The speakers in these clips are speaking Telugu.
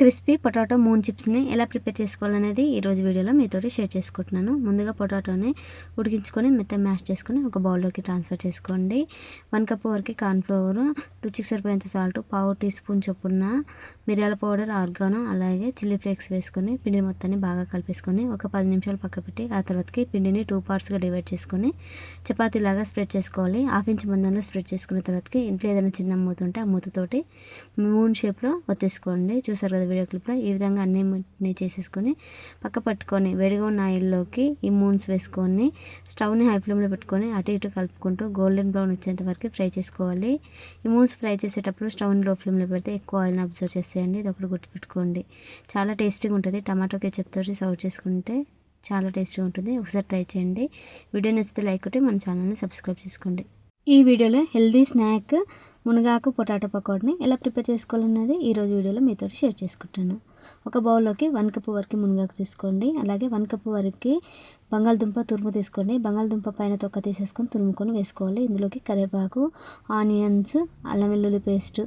క్రిస్పీ పొటాటో మూన్ చిప్స్ని ఎలా ప్రిపేర్ చేసుకోవాలనేది ఈరోజు వీడియోలో మీతోటి షేర్ చేసుకుంటున్నాను. ముందుగా పొటాటోని ఉడికించుకొని మెత్త మ్యాష్ చేసుకొని ఒక బౌల్లోకి ట్రాన్స్ఫర్ చేసుకోండి. వన్ కప్ వరకు కార్న్ఫ్లవర్ రుచికి సరిపోయేంత సాల్ట్ పావు టీ స్పూన్ చొప్పున మిరియాల పౌడర్ ఆర్గానో అలాగే చిల్లీ ఫ్లేక్స్ వేసుకొని పిండి మొత్తాన్ని బాగా కలిపేసుకొని ఒక పది నిమిషాలు పక్క పెట్టి ఆ తర్వాతకి పిండిని టూ పార్ట్స్గా డివైడ్ చేసుకొని చపాతీలాగా స్ప్రెడ్ చేసుకోవాలి. హాఫ్ ఇంచ్ మందంలో స్ప్రెడ్ చేసుకున్న తర్వాతకి ఇంట్లో ఏదైనా చిన్న మూత ఉంటే ఆ మూతతోటి మూన్ షేప్లో ఒత్తేసుకోండి. చూసారు కదా వీడియో క్లిప్లో ఈ విధంగా అన్నీ చేసేసుకొని పక్క పట్టుకొని వేడిగా ఉన్న ఆయిల్లోకి ఈ మూన్స్ వేసుకొని స్టవ్ని హై ఫ్లేమ్లో పెట్టుకొని అటు ఇటు కలుపుకుంటూ గోల్డెన్ బ్రౌన్ వచ్చేంత వరకు ఫ్రై చేసుకోవాలి. ఈ మూన్స్ ఫ్రై చేసేటప్పుడు స్టవ్ని లో ఫ్లేమ్లో పెడితే ఎక్కువ ఆయిల్ని అబ్జర్వ్ చేసేయండి. ఇది ఒకటి గుర్తుపెట్టుకోండి. చాలా టేస్టీగా ఉంటుంది. టమాటో కేచప్ తోటి సర్వ్ చేసుకుంటే చాలా టేస్టీగా ఉంటుంది. ఒకసారి ట్రై చేయండి. వీడియో నచ్చితే లైక్ కొట్టి మన ఛానల్ని సబ్స్క్రైబ్ చేసుకోండి. ఈ వీడియోలో హెల్దీ స్నాక్ మునగాకు పొటాటో పకోడీని ఎలా ప్రిపేర్ చేసుకోవాలన్నది ఈరోజు వీడియోలో మీతో షేర్ చేసుకుంటాను. ఒక బౌల్లోకి వన్ కప్పు వరకు మునగాకు తీసుకోండి. అలాగే వన్ కప్పు వరకు బంగాళదుంప తురుము తీసుకోండి. బంగాళదుంప పైన తొక్క తీసేసుకొని తురుముకొని వేసుకోవాలి. ఇందులోకి కరివేపాకు ఆనియన్స్ అల్లం వెల్లుల్లి పేస్ట్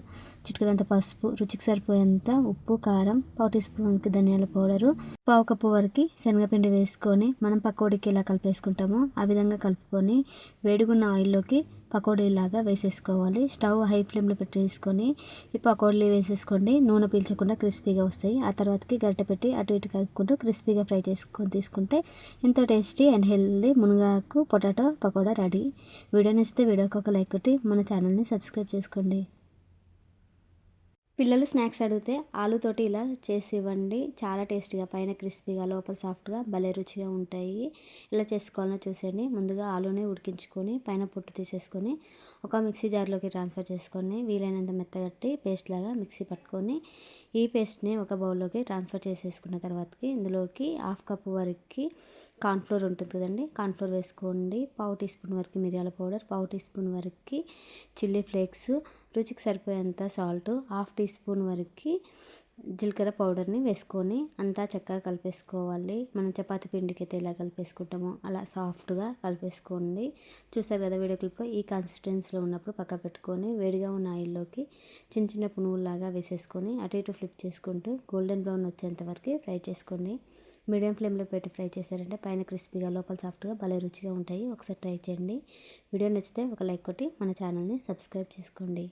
చిటికడంత పసుపు రుచికి సరిపోయేంత ఉప్పు కారం పావు టీ స్పూన్ ధనియాల పౌడరు పావు కప్పు వరకు శనగపిండి వేసుకొని మనం పకోడీకి ఎలా కలిపేసుకుంటామో ఆ విధంగా కలుపుకొని వేడిగున్న ఆయిల్లోకి పకోడీలాగా వేసేసుకోవాలి. స్టవ్ హై ఫ్లేమ్లో పెట్టేసుకొని ఈ పకోడీలు వేసేసుకోండి. నూనె పీల్చకుండా క్రిస్పీగా వస్తాయి. ఆ తర్వాతకి గరిట పెట్టి అటు ఇటు కలుపుకుంటూ క్రిస్పీగా ఫ్రై చేసుకొని తీసుకుంటే ఎంతో టేస్టీ అండ్ హెల్దీ మునగాకు పొటాటో పకోడా రెడీ. వీడియో నచ్చితే వీడియోకి ఒక లైక్ కొట్టి మన ఛానల్ని సబ్స్క్రైబ్ చేసుకోండి. పిల్లలు స్నాక్స్ అడిగితే ఆలుతోటి ఇలా చేసి ఇవ్వండి చాలా టేస్టీగా పైన క్రిస్పీగా లోపల సాఫ్ట్గా భలే రుచిగా ఉంటాయి. ఇలా చేసుకోవాలని చూసేయండి. ముందుగా ఆలుని ఉడికించుకొని పైన పొట్టు తీసేసుకొని ఒక మిక్సీ జార్లోకి ట్రాన్స్ఫర్ చేసుకొని వీలైనంత మెత్తగట్టి పేస్ట్ లాగా మిక్సీ పట్టుకొని ఈ పేస్ట్ని ఒక బౌల్లోకి ట్రాన్స్ఫర్ చేసేసుకున్న తర్వాతకి ఇందులోకి హాఫ్ కప్ వరకు కార్న్ఫ్లోర్ ఉంటుంది కదండి కార్న్ఫ్లోర్ వేసుకోండి. పావు టీ స్పూన్ వరకు మిరియాల పౌడర్ పావు టీ స్పూన్ వరకు చిల్లీ ఫ్లేక్స్ రుచికి సరిపోయేంత సాల్ట్ హాఫ్ టీ స్పూన్ వరకు జీలకర్ర పౌడర్ని వేసుకొని అంతా చక్కగా కలిపేసుకోవాలి. మనం చపాతి పిండికి అయితే ఎలా కలిపేసుకుంటామో అలా సాఫ్ట్గా కలిపేసుకోండి. చూసారు కదా వీడియో ఈ కన్సిస్టెన్సీలో ఉన్నప్పుడు పక్క పెట్టుకొని వేడిగా ఉన్న ఆయిల్లోకి చిన్న చిన్న పునుగుల్లాగా వేసేసుకొని అటు ఇటు ఫ్లిప్ చేసుకుంటూ గోల్డెన్ బ్రౌన్ వచ్చేంత వరకు ఫ్రై చేసుకోండి. మీడియం ఫ్లేమ్లో పెట్టి ఫ్రై చేశారంటే పైన క్రిస్పీగా లోపల సాఫ్ట్గా భలే రుచిగా ఉంటాయి. ఒకసారి ట్రై చేయండి. వీడియో నచ్చితే ఒక లైక్ కొట్టి మన ఛానల్ని సబ్స్క్రైబ్ చేసుకోండి.